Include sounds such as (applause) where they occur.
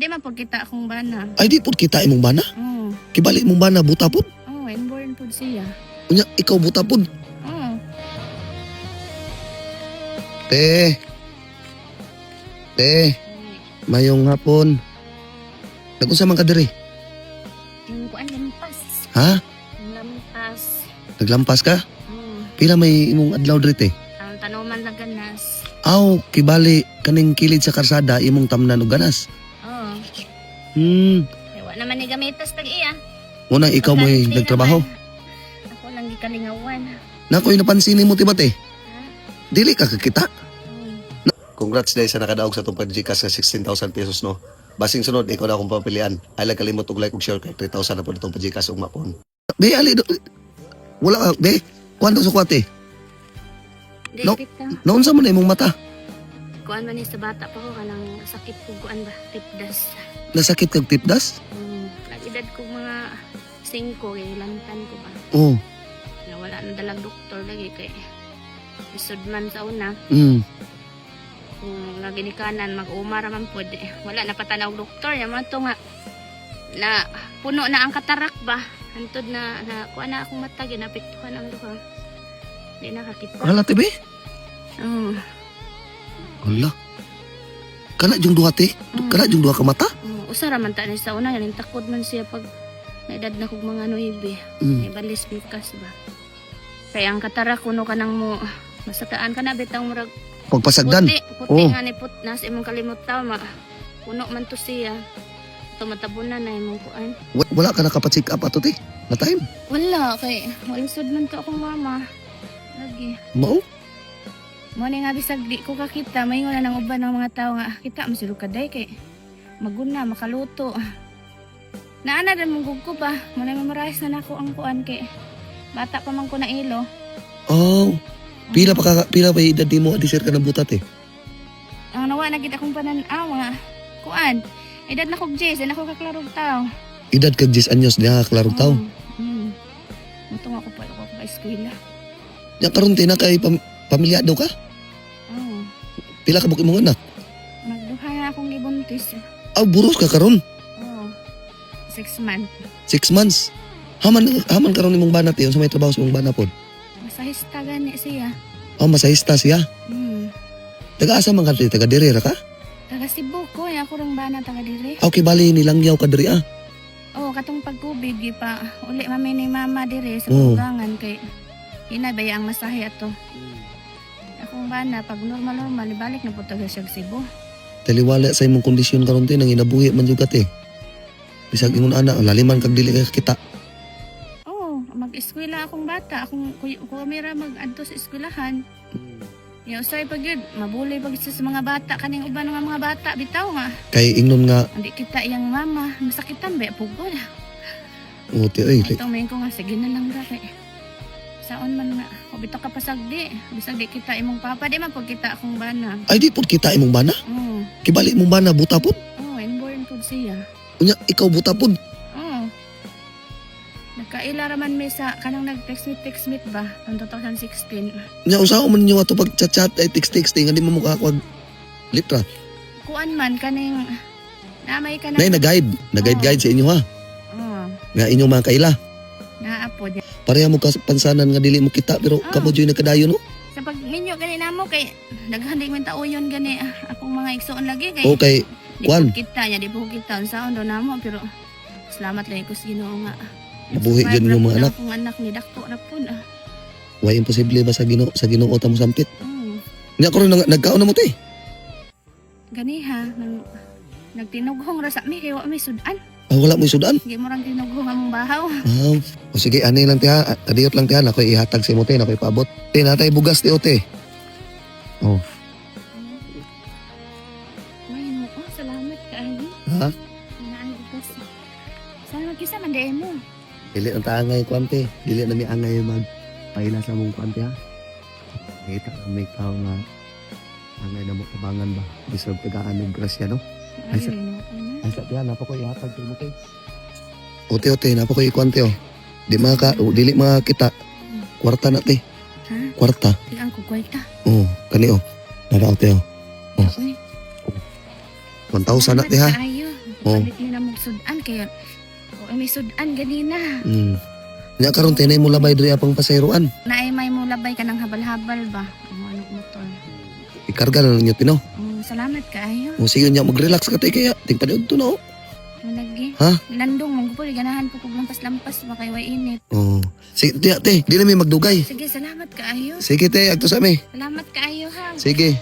Di man pag kita akong bana. Ay di pud kita imong bana. Oo. Kibali imong bana buta pud. Oo, inborn po siya. Unya ikaw buta pud. Oo. Te. Te, mayong hapon. Nag-unsa man ka diri? Yung kuan lampas. Ha? Lampas. Naglampas ka? Oo. Pila may imong adlaw diri te? Ang tanuman lang ganas. Aw, kibali kaning kilid sa karsada imong tamnan og ganas. Hmm, Kaya wa naman ni gamitas tag iya. una ikaw mo Bakante nagtrabaho. naman. Ako lang gikalingawan. Nakoy napansin nimo ti bate. Ha? Dili ka kakita. Oo. Congrats dahil sa nakadaog sa itong pag-Gcash sa 16,000 pesos no. Basing sunod, ikaw na akong papilian. Ay lang kalimot og like og share kay 3,000 na po itong pag-Gcash og mapon. Be, ali, do, wala ka, be, kuhan sa kwate. Di No. kita. Noon sa mo na imong mata. Kuan man ni sa bata pa ko kanang sakit ko kuan ba tipdas. Nasakit kag tipdas? Hmm. Nag-edad ko mga 5 kay lantan ko ba. Oo. Na wala na dalang doktor lagi kay isod man sa una Mm. kung naginikanan mag-umar man pod wala na patanaw doktor ya man to nga na puno na ang katarak ba antod na na kuha na akong mata ginapiktuhan ang duha di nakakita Hala, te, be? Oo. Hala. Kana yung duha, te? Mm. Kana yung duha ka mata? Oo, usara man ta ni sa una ganin takod man siya pag naedad na kog mga nuibe Mm. ibalis bikas ba kaya ang katarak kuno kanang mo masakaan ka na bitaw murag Pagpasagdan. Puti, puti Oh. nga ni put nas imong kalimot tama. Puno man to siya. Tumatabunan na imong kuan. Wa- Wala ka nakapacheck up ato, te? Na time? Wala kay walisod man to akong mama. Lagi. Mao? Mo ni nga bisag di ko kakita maingon na ng uban ng mga tao nga "Ah, kita mo si Lukaday kay maguna makaluto. (laughs) Naana dan mong gugko ba? Mo na memorize na nako ang kuan kay bata pa man ko na ilo. Oh. Pila pa ka, pila pa edad mo, di sir ka ng butat, eh. Ang nawa na gid akong panan-aw nga kuan. Edad na kog Jess, na ako kaklarog tao. Edad kag 10 anyos, di ka klarong tao. Mm. Ito nga ako pa ako pa eskwela. Ya karon te na kay pam, pamilyado ka? Oh. Pila ka buk imong anak? Magduha na akong gibuntis. Aw, buros ka karon. Oh. Six months. Six months. Haman, haman karon imong banat yun sa may trabaho sa imong bana pod. Masahista gani siya. Oh, masahista siya. Hmm. Taga-asa man ka taga diri ra ka? Taga Cebu ko, ya ako rin bana taga diri. Aw, kibali nilangyaw ka diri ah. Oh, katong pagkubig gi pa. Uli mami ni mama diri sa Oh. kay inabaya ang masahe ato. Akong bana pag normal-normal ibalik na po siya sa Cebu. Taliwala sa imong kondisyon karon te nang inabuhi man jud ka te. Bisag ingon ana, laliman kag dili ka kita. Oh, mag-eskwela akong bata. Akong kumira mag-adto sa eskwelahan. Yung usay pag yun, mabulay pag sa sa mga bata, kaning uban nga mga bata, bitaw nga. Kay ingnon nga, Hindi kita iyang mama, masakitan ba, pugod. te ay, Ito may ko nga, sige na lang kay. Saon man nga, o bitaw ka pasagdi. Bisagdi kita imong papa, di man pag kita akong bana. ay di pod kita imong bana. Oo, Kibali imong bana buta pod. oh, inborn po siya. Unya ikaw buta pod. Oo. Nagkaila raman may sa kanang nag-text meet text meet ba noong 2016. Nya usaw man niyo ato pag chat-chat ay text-texting nga di mo mukha kwag litra. Kuan man kaning namay ka na. Nay na-guide, na-guide-guide sa inyo ha. Oo. Nga inyong mga kaila. Pareha mo ka pansanan nga dili mo kita pero Ah. kamo joy nakadayo no. Sa pag minyo gani namo kay daghan din man tauyon gani ah, akong mga igsoon lagi kay Okay, di Kwan. kita niya di po kita sa do namo pero salamat lang ko sa Ginoo nga. Buhi Survive yun ra yung po mga na anak. Akong anak ni dakto ra pud. Ah. Wa imposible ba sa Ginoo sa Ginoo ta mo sampit. Mm. Nya karon nag nagkaon na mo te. Gani ha nang nagtinughong ra sa mi kay wa mi sudan. Ah, wala mo isudan. Gi mo rang tinughong among bahaw. Ah, o sige, ani lang tiha. Kadiyot lang tiha. Nakoy ihatag sa imo te. Nakoy paabot. Te, natay bugas ti o te. Oh, May mo oh, salamat kaayo. ha? Naan bukas. Salamat kisa man dai mo. Dili ang taangay kwante. Dili na mi angay mag paila sa mong kwante ha. Kita may tao nga angay na mo tabangan ba. Bisag tagaan ng grasya no. Ay, sa-? Ay sa tiha, napa ko ihatag imo te. Ote ote, napa ko ikwante o. Di maka, o, dili mga kita. Kwarta na te. Ha? Kwarta. Tigaan ko kwarta. Oo, kani o. Nara o te o. Oh. Uy, 1,000 na te ha. Ayo. Oh. Palit na mong sudan kaya o ay may sudan ganina. Mm. Nya karon tinay mo labay diri apang pasayroan. Naay may mo labay ka ng habal-habal ba? Ang ano motor. Ikarga na lang niyo pino. Um, salamat kaayo. O sige nya mag-relax ka tay kaya ting padud to no. Malagi. Ha? Landong mong po ganahan po kog lampas-lampas ba kay way init. Oh. Sige, te, te, di na may magdugay. Sige, salamat kaayo. Sige te, agto sa mi. Salamat kaayo ha. Sige.